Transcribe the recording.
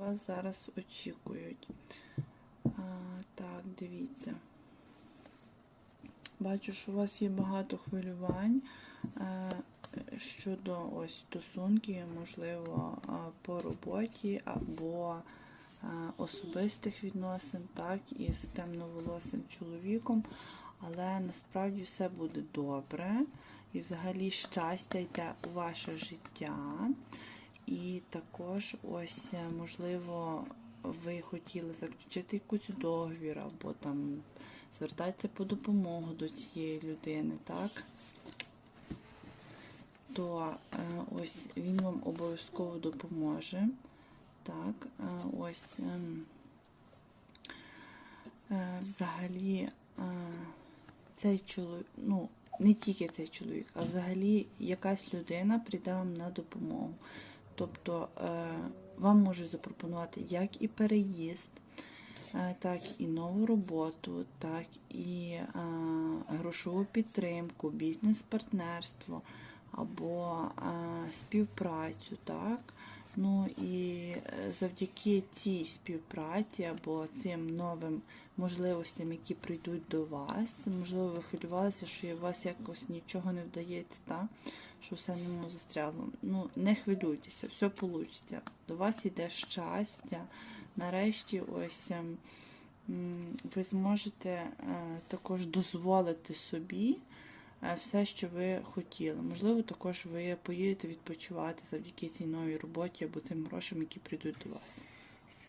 Вас зараз очікують. А, так, дивіться. Бачу, що у вас є багато хвилювань е, щодо ось стосунків, можливо, а, по роботі або е, особистих відносин, так, із темноволосим чоловіком. Але насправді все буде добре. І взагалі щастя йде у ваше життя. І також, ось, е, можливо, ви хотіли заключити якийсь договір, або там звертатися по допомогу до цієї людини, так? То е, ось він вам обов'язково допоможе. Так, е, ось ем, взагалі цей чоловік, ну, не тільки цей чоловік, а взагалі якась людина прийде вам на допомогу. Тобто е, вам можуть запропонувати як і переїзд, е, так і нову роботу, так і е, грошову підтримку, бізнес-партнерство або співпрацю. так. Ну і е, завдяки цій співпраці або цим новим можливостям, які прийдуть до вас, можливо, ви хвилювалися, що у вас якось нічого не вдається, так? що все не застряло. Ну, не хвилюйтеся, все вийде. До вас йде щастя. Нарешті, ось ем, ви зможете е, також дозволити собі все, що ви хотіли. Можливо, також ви поїдете відпочивати завдяки цій новій роботі або цим грошам, які прийдуть до вас.